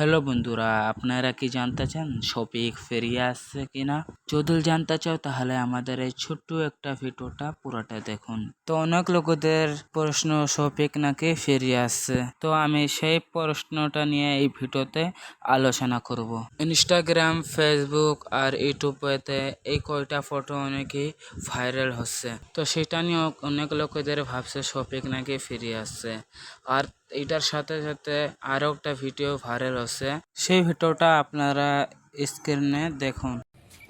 Hello বন্ধুরা, আপনারা কি জানতে চান শফিক ফিরিয়ে আসছে কিনা? যদি জানতে চাও তাহলে আমাদের এই ছোট্ট একটা ভিডিওটা পুরোটা দেখুন। তো অনেক লোকদের প্রশ্ন, শফিক নাকি ফিরিয়ে আসছে? তো আমি সেই প্রশ্নটা নিয়ে এই ভিডিওতে আলোচনা করব। ইনস্টাগ্রাম, ফেসবুক আর ইউটিউবেতে এই কয়টা ফটো অনেকই ভাইরাল হচ্ছে। তো সেটা নিয়ে অনেক লোকেদের ভাবছে শফিক নাকি ফিরে আসছে। আর এটার সাথে সাথে আরও একটা ভিডিও ভাইরাল হচ্ছে। সেই ভিডিওটা আপনারা স্ক্রিনে দেখুন।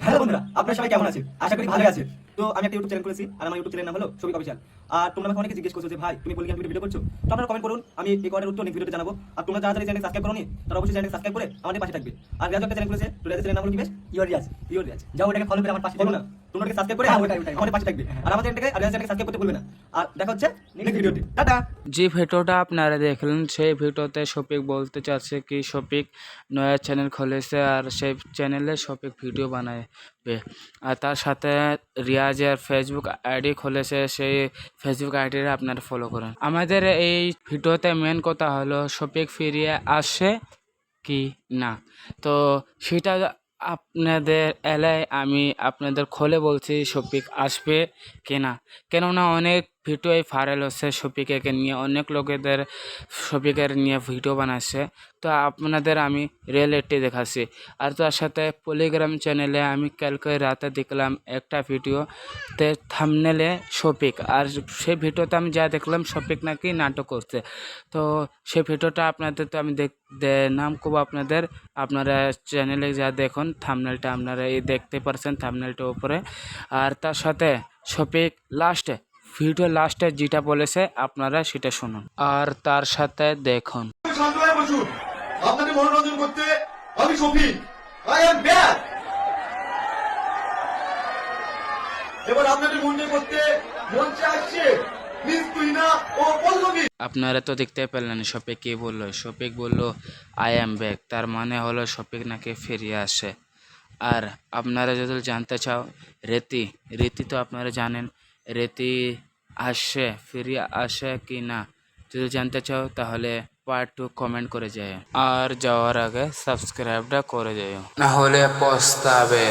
হ্যালো বন্ধুরা, আপনারা সবাই কেমন আছেন? আশা করি ভালো আছেন। তো আমি একটা ইউটিউব চ্যানেল করেছি আর আমার ইউটিউব চ্যানেল নাম হলো সবিক অফিসিয়াল আর তোমরা আমাকে অনেকে জিজ্ঞেস করছ যে, ভাই, তুমি পলিগ্রাম ভিডিও করছ? তো আপনারা কমেন্ট করুন, আমি এই কমেন্টের উত্তর নেক্সট ভিডিওতে জানাব। আর তোমরা যারা যারা চ্যানেল সাবস্ক্রাইব করোনি, তারা অবশ্যই চ্যানেল সাবস্ক্রাইব করে আমাদের পাশে থাকবে। আর রাজু একটা চ্যানেল করেছে রাজু চ্যানেল নাম হলো কি বেশ? ইওর রিয়াজ ইওর রিয়াজ যাও ওটাকে ফলো করে আমার পাশে থাকো। না তোমরা সাবস্ক্রাইব করে আমাদের পাশে থাকবে। আর আমাদের চ্যানেলটাকে আর রাজু চ্যানেলকে সাবস্ক্রাইব করতে ভুলবে না। আর দেখা হচ্ছে নেক্সট ভিডিওতে টাটা! যে ভিডিওটা আপনারা দেখলেন, সেই ভিডিওতে শফিক বলতে চাচ্ছে কি শফিক নয়া চ্যানেল খুলেছে আর সেই চ্যানেলে শফিক ভিডিও বানাবে। আর তার সাথে রিয়াজের ফেসবুক আইডি খুলেছে, সেই ফেসবুক আইডিটা আপনারা ফলো করেন। আমাদের এই ভিডিওতে মেন কথা হলো শফিক ফিরিয়ে আসে কি না। তো সেটা আপনাদের এলাকায় আমি আপনাদের খোলে বলছি শফিক আসবে কি না কেননা অনেক ভিডিওই ভাইরাল হচ্ছে শফিকেকে নিয়ে। অনেক লোকেদের শফিকের নিয়ে ভিডিও বানাচ্ছে। তো আপনাদের আমি রিয়েলিটি দেখাচ্ছি। আর তার সাথে পলিগ্রাম চ্যানেলে আমি কালকে রাতে দেখলাম একটা ভিডিওতে থামনেলে শফিক আর সেই ভিডিওতে আমি যা দেখলাম শফিক নাকি নাটক করছে। তো সেই ভিডিওটা আপনাদের তো আমি দেখ নাম করব আপনাদের। আপনারা চ্যানেলে যা দেখুন থামনেলটা আপনারা এই দেখতে পারছেন থামনেলটার উপরে। আর তার সাথে শফিক লাস্টে ভিডিও লাস্টে যেটা বলেছে আপনারা সেটা শুনুন। আর তার সাথে দেখুন। আপনাকে মনোরঞ্জন করতে আমি শফিক আই এম ব্যাক এবার আপনাদের মঞ্চে করতে মঞ্চে আসছে মিস তুহিনা ও পল্লবী। আপনারা তো দেখতে পেলেন শফিক কি বলল? শফিক বলল আই এম ব্যাক তার মানে হলো শফিক নাকি ফিরিয়ে আসে। আর আপনারা যদি জানতে চাও রীতি। রীতি তো আপনারা জানেন রীতি আসে, ফিরে আসে কি না? যদি জানতে চাও, তাহলে পার্ট টু কমেন্ট করে যায় আর যাওয়ার আগে সাবস্ক্রাইবটা করে যাও। না হলে পস্তাবে।